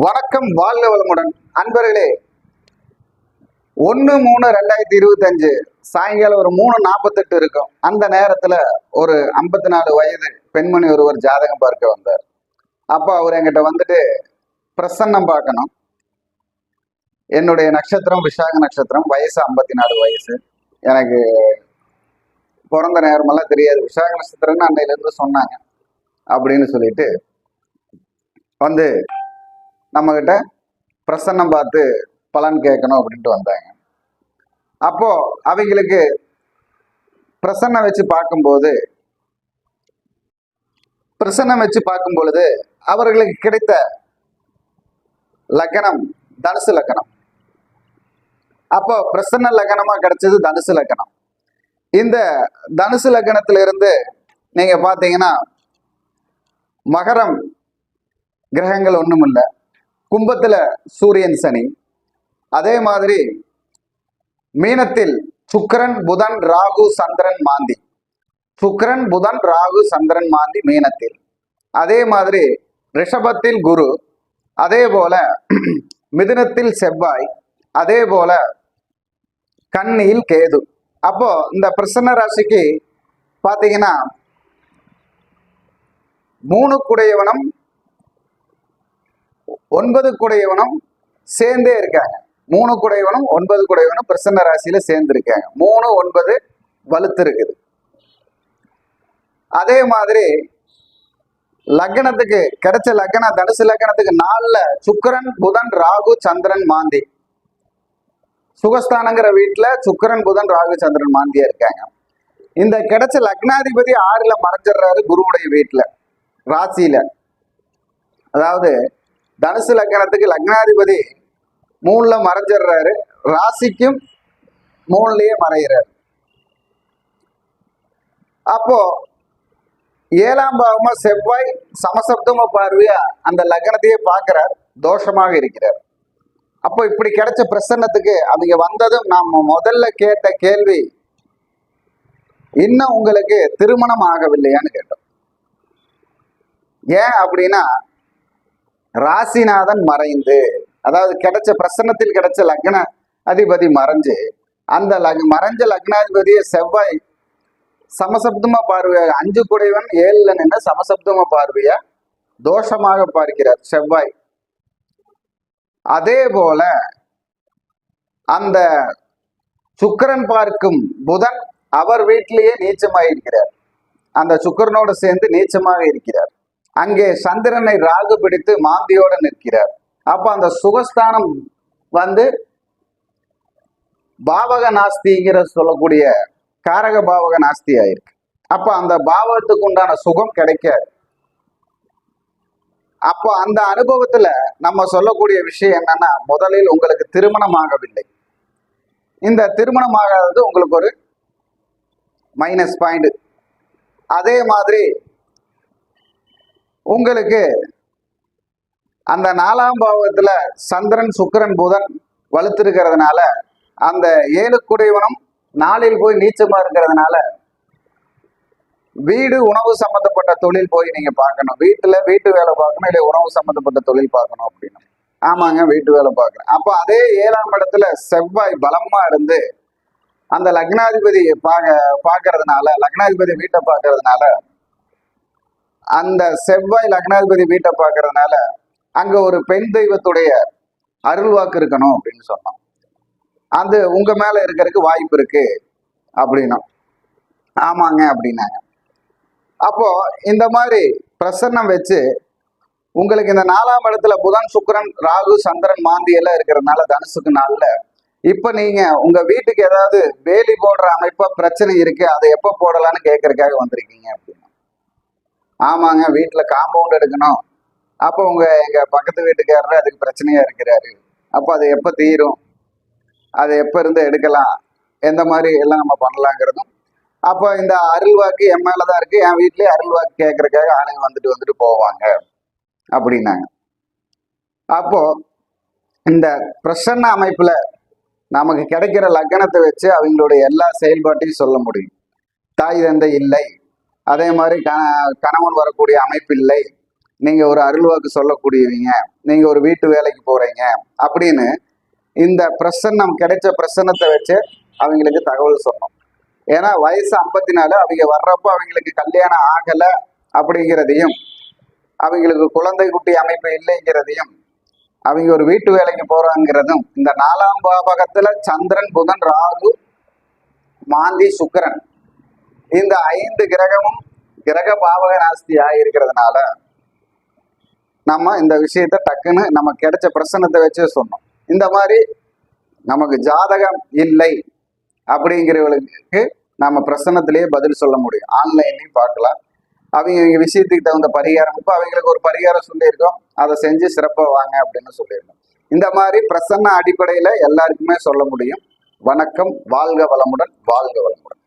வணக்கம் வாழ்க வளமுடன். அன்பர்களே ஒன்று மூணு ரெண்டாயிரத்தி இருபத்தஞ்சு சாயங்காலம் ஒரு மூணு நாற்பத்தெட்டு இருக்கும். அந்த நேரத்தில் ஒரு ஐம்பத்தி நாலு வயது பெண்மணி ஒருவர் ஜாதகம் பார்க்க வந்தார். அப்போ அவர் என்கிட்ட வந்துட்டு பிரசன்னம் பார்க்கணும். என்னுடைய நட்சத்திரம் விசாக நட்சத்திரம் வயசு ஐம்பத்தி நாலு வயசு. எனக்கு பிறந்த நேரமெல்லாம் தெரியாது. விசாக நட்சத்திரம்னு அன்னையிலேருந்து சொன்னாங்க. அப்படின்னு சொல்லிட்டு வந்து நம்மக்கிட்ட பிரசன்னம் பார்த்து பலன் கேட்கணும் அப்படின்ட்டு வந்தாங்க. அப்போ அவங்களுக்கு பிரசன்னம் வச்சு பார்க்கும்போது பிரசன்னம் வச்சு பார்க்கும் பொழுது அவர்களுக்கு கிடைத்த லக்கணம் தனுசு லக்கணம். அப்போ பிரசன்ன லக்கணமாக கிடைச்சது தனுசு லக்கணம். இந்த தனுசு லக்கணத்திலிருந்து நீங்கள் நீங்க பாத்தீங்கன்னா மகரம் கிரகங்கள் ஒண்ணும் இல்லை கும்பத்தில் சூரியன் சனி. அதே மாதிரி மீனத்தில் சுக்கரன் புதன் ராகு சந்திரன் மாந்தி. சுக்கரன் புதன் ராகு சந்திரன் மாந்தி மீனத்தில். அதே மாதிரி ரிஷபத்தில் குரு அதே போல மிதுனத்தில் செவ்வாய் அதே போல கண்ணியில் கேது. அப்போ இந்த பிரசன்ன ராசிக்கு பார்த்தீங்கன்னா மூணு குடையவனம் ஒன்பது குடையவனும் சேர்ந்தே இருக்காங்க. மூணு குடையவனும் ஒன்பது குடையவனும் பிரசன்ன ராசியில சேர்ந்து இருக்காங்க. மூணு ஒன்பது வலுத்து இருக்குது. அதே மாதிரி லக்னத்துக்கு கிடைச்ச லக்ன தனுசு லக்னத்துக்கு நாலுல சுக்கரன் புதன் ராகு சந்திரன் மாந்தி. சுகஸ்தானங்கிற வீட்டுல சுக்கரன் புதன் ராகு சந்திரன் மாந்தியா இருக்காங்க. இந்த கிடைச்ச லக்னாதிபதி ஆறுல மறைஞ்சிடுறாரு குருவுடைய வீட்டுல ராசியில. அதாவது தனுசு லக்னத்துக்கு லக்னாதிபதி மூணுல மறைஞ்சிடுறாரு. ராசிக்கும் மூணுலயே மறைகிறார் அப்போ ஏழாம் பாவமா செவ்வாய் சமசப்தம பார்வையா அந்த லக்னத்தையே பார்க்கிறார். தோஷமாக இருக்கிறார். அப்போ இப்படி கிடைச்ச பிரசன்னத்துக்கு அவங்க வந்ததும் நாம் முதல்ல கேட்ட கேள்வி இன்னும் உங்களுக்கு திருமணம் ஆகவில்லையான்னு கேட்டோம். ஏன் அப்படின்னா ராசிநாதன் மறைந்து அதாவது கிடைச்ச பிரசன்னத்தில் கிடைச்ச லக்ன அதிபதி மறைஞ்சு அந்த லக் மறைஞ்ச லக்னாதிபதியை செவ்வாய் சமசப்தமா பார்வையா? அஞ்சு குடைவன் ஏழுல நின்று சமசப்தமா பார்வையா? தோஷமாக பார்க்கிறார் செவ்வாய். அதே போல அந்த சுக்கிரன் பார்க்கும் புதன் அவர் வீட்டிலேயே நீச்சமாக இருக்கிறார் அந்த சுக்கிரனோடு சேர்ந்து நீச்சமாக இருக்கிறார். அங்கே சந்திரனை ராகு பிடித்து மாந்தியோட நிற்கிறார். அப்ப அந்த சுகஸ்தானம் வந்து பாவக நாஸ்திங்கிற சொல்லக்கூடிய காரக பாவக நாஸ்தி ஆயிருக்கு. அப்ப அந்த பாவகத்துக்கு உண்டான சுகம் கிடைக்காது. அப்போ அந்த அனுபவத்துல நம்ம சொல்லக்கூடிய விஷயம் என்னன்னா முதலில் உங்களுக்கு திருமணம் ஆகவில்லை இந்த திருமணம் ஆகாதது உங்களுக்கு ஒரு மைனஸ் பாயிண்ட் அதே மாதிரி உங்களுக்கு அந்த நாலாம் பாவத்துல சந்திரன் சுக்கிரன் புதன் வலுத்திருக்கிறதுனால அந்த ஏழு குடைவனும் நாளில் போய் நீச்சமா இருக்கிறதுனால வீடு உணவு சம்பந்தப்பட்ட தொழில் போய் நீங்க பார்க்கணும். வீட்டுல வீட்டு வேலை பார்க்கணும் இல்லை உணவு சம்பந்தப்பட்ட தொழில் பார்க்கணும் அப்படின்னு. ஆமாங்க வீட்டு வேலை பார்க்கணும். அப்போ அதே ஏழாம் இடத்துல செவ்வாய் பலமா இருந்து அந்த லக்னாதிபதி பார்க்க பார்க்கறதுனால லக்னாதிபதி வீட்டை பார்க்கறதுனால அந்த செவ்வாய் லக்னாதிபதி வீட்டை பார்க்கறதுனால அங்க ஒரு பெண் தெய்வத்துடைய அருள்வாக்கு இருக்கணும் அப்படின்னு சொன்னோம் அது உங்க மேல இருக்கிறதுக்கு வாய்ப்பு இருக்கு அப்படின்னா. ஆமாங்க அப்படின்னாங்க. அப்போ இந்த மாதிரி பிரசன்னம் வச்சு உங்களுக்கு இந்த நாலாம் இடத்துல புதன் சுக்கரன் ராகு சந்திரன் மாந்தி எல்லாம் இருக்கிறதுனால தனுசுக்கு நாளில் இப்ப நீங்க உங்க வீட்டுக்கு ஏதாவது வேலி போடுற அமைப்பா பிரச்சனை இருக்கு அதை எப்ப போடலான்னு கேட்கறதுக்காக வந்திருக்கீங்க அப்படின்னு. ஆமாங்க வீட்டில் காம்பவுண்ட் எடுக்கணும். அப்போ உங்கள் எங்கள் பக்கத்து வீட்டுக்காரரு அதுக்கு பிரச்சனையாக இருக்கிறாரு. அப்போ அது எப்போ தீரும்? அது எப்போ இருந்து எடுக்கலாம்? எந்த மாதிரி எல்லாம் நம்ம பண்ணலாங்கிறதும். அப்போ இந்த அருள்வாக்கு என் மேலே தான் இருக்குது என் வீட்லேயே அருள்வாக்கு கேட்குறக்காக ஆளுங்க வந்துட்டு வந்துட்டு போவாங்க. அப்படின்னாங்க. அப்போது இந்த பிரசன்ன அமைப்பில் நமக்கு கிடைக்கிற லக்கணத்தை வச்சு அவங்களுடைய எல்லா செயல்பாட்டையும் சொல்ல முடியும். தாய் தந்தை இல்லை. அதே மாதிரி க கணவன் வரக்கூடிய அமைப்பு இல்லை. நீங்கள் ஒரு அருள்வாக்கு சொல்லக்கூடியவங்க நீங்கள் ஒரு வீட்டு வேலைக்கு போகிறீங்க அப்படின்னு இந்த பிரசன்னம் கிடைச்ச பிரசன்னத்தை வச்சு அவங்களுக்கு தகவல் சொன்னோம் ஏன்னா வயசு ஐம்பத்தி நாலு அவங்க வர்றப்போ அவங்களுக்கு கல்யாணம் ஆகலை அப்படிங்கிறதையும் அவங்களுக்கு குழந்தை குட்டி அமைப்பு இல்லைங்கிறதையும் அவங்க ஒரு வீட்டு வேலைக்கு போறாங்கிறதும் இந்த நாலாம் பாவகத்துல சந்திரன் புதன் ராகு மாந்தி சுக்கரன் இந்த ஐந்து கிரகமும் கிரக பாவக நாஸ்தி இருக்கிறதுனால நம்ம இந்த விஷயத்த டக்குன்னு நம்ம கிடைச்ச பிரசன்னத்தை வச்சு சொன்னோம். இந்த மாதிரி நமக்கு ஜாதகம் இல்லை அப்படிங்கிறவங்களுக்கு நம்ம பிரசன்னத்திலேயே பதில் சொல்ல முடியும். ஆன்லைன்லையும் பார்க்கலாம். அவங்க இவங்க விஷயத்துக்கு தகுந்த பரிகாரம். இப்போ அவங்களுக்கு ஒரு பரிகாரம் சொல்லியிருக்கோம். அதை செஞ்சு சிறப்பாக வாங்க அப்படின்னு சொல்லியிருக்கோம். இந்த மாதிரி பிரசன்ன அடிப்படையில் எல்லாருக்குமே சொல்ல முடியும். வணக்கம். வாழ்க வளமுடன். வாழ்க வளமுடன்.